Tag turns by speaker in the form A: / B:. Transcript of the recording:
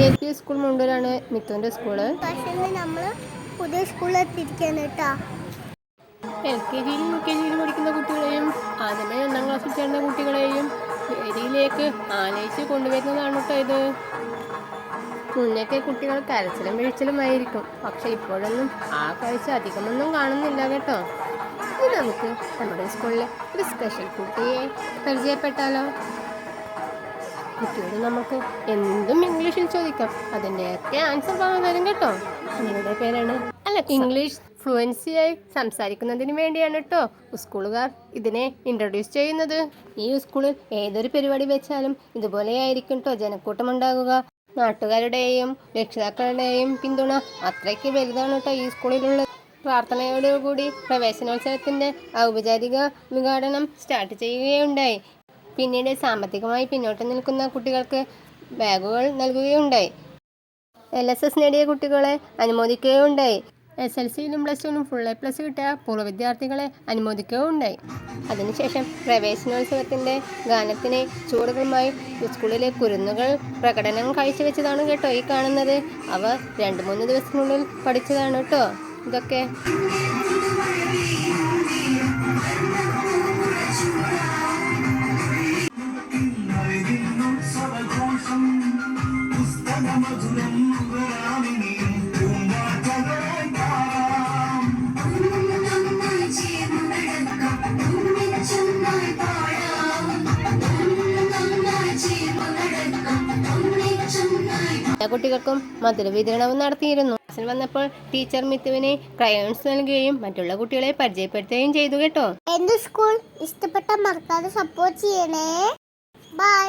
A: L P school മുണ്ടൂരാണ്
B: മിത്തുവിന്റെ school. നമ്മൾ പുതിയ സ്കൂളിൽ എത്തിയിരിക്കുകയാണ് കേട്ടോ.
A: എൽ കെ ജിയിലും യു കെ ജിയിലും പഠിക്കുന്ന കുട്ടികളെയും ആദ്യമേ ഒന്നാം ക്ലാസ്സിൽ ചേർന്ന കുട്ടികളെയും വേദിയിലേക്ക് ആനയിച്ച് കൊണ്ടുവരുന്നതാണ് കേട്ടോ ഇത്. മുന്നേക്കെ കുട്ടികൾ കരച്ചിലും വീഴ്ചലുമായിരിക്കും പക്ഷെ ഇപ്പോഴൊന്നും ആ കാഴ്ച അധികമൊന്നും കാണുന്നില്ല കേട്ടോ. ഇനി നമുക്ക് നമ്മുടെ സ്കൂളിലെ ഒരു സ്പെഷ്യൽ കുട്ടിയെ പരിചയപ്പെട്ടാലോ? കുട്ടിയോട് നമുക്ക് എന്തും ഇംഗ്ലീഷിൽ ചോദിക്കാം. അതിന്റെയൊക്കെ ആൻസർ പറഞ്ഞു തരും കേട്ടോ. നിങ്ങളുടെ പേരാണ്? അല്ല ഇംഗ്ലീഷ് ഫ്ലുവൻസിയായി സംസാരിക്കുന്നതിന് വേണ്ടിയാണ് കേട്ടോ സ്കൂളുകാർ ഇതിനെ ഇൻട്രൊഡ്യൂസ് ചെയ്യുന്നത്. ഈ സ്കൂളിൽ ഏതൊരു പരിപാടി വെച്ചാലും ഇതുപോലെയായിരിക്കും കേട്ടോ ജനക്കൂട്ടം ഉണ്ടാകുക. നാട്ടുകാരുടെയും രക്ഷിതാക്കളുടെയും പിന്തുണ അത്രയ്ക്ക് വലുതാണ് കേട്ടോ ഈ സ്കൂളിലുള്ളത്. പ്രാർത്ഥനയോടുകൂടി പ്രവേശനോത്സവത്തിന്റെ ഔപചാരിക ഉദ്ഘാടനം സ്റ്റാർട്ട് ചെയ്യുകയുണ്ടായി. പിന്നീട് സാമ്പത്തികമായി പിന്നോട്ട് നിൽക്കുന്ന കുട്ടികൾക്ക് ബാഗുകൾ നൽകുകയുണ്ടായി. എൽ എസ് എസ് നേടിയ കുട്ടികളെ അനുമോദിക്കുകയുണ്ടായി. എസ് എൽ സിയിലും പ്ലസ് ടുവിലും ഫുൾ എ പ്ലസ് കിട്ടിയ പൂർവ വിദ്യാർത്ഥികളെ അനുമോദിക്കുകയുണ്ടായി. അതിനുശേഷം പ്രവേശനോത്സവത്തിന്റെ ഗാനത്തിന് ചൂടുകളുമായി സ്കൂളിലെ കുരുന്നുകൾ പ്രകടനം കാഴ്ചവെച്ചതാണ് കേട്ടോ ഈ കാണുന്നത്. അവ രണ്ട് മൂന്ന് ദിവസത്തിനുള്ളിൽ പഠിച്ചതാണ് കേട്ടോ. ഇതൊക്കെ. കുട്ടികൾക്കും മധുര വിതരണവും നടത്തിയിരുന്നു. ക്ലാസ്സിൽ വന്നപ്പോൾ ടീച്ചർ മിത്തുവിനെ ക്രയോൺസ് നൽകുകയും മറ്റുള്ള കുട്ടികളെ പരിചയപ്പെടുത്തുകയും ചെയ്തു കേട്ടോ.
B: എന്റെ സ്കൂൾ ഇഷ്ടപ്പെട്ട മറക്കാതെ സപ്പോർട്ട് ചെയ്യണേ. ബൈ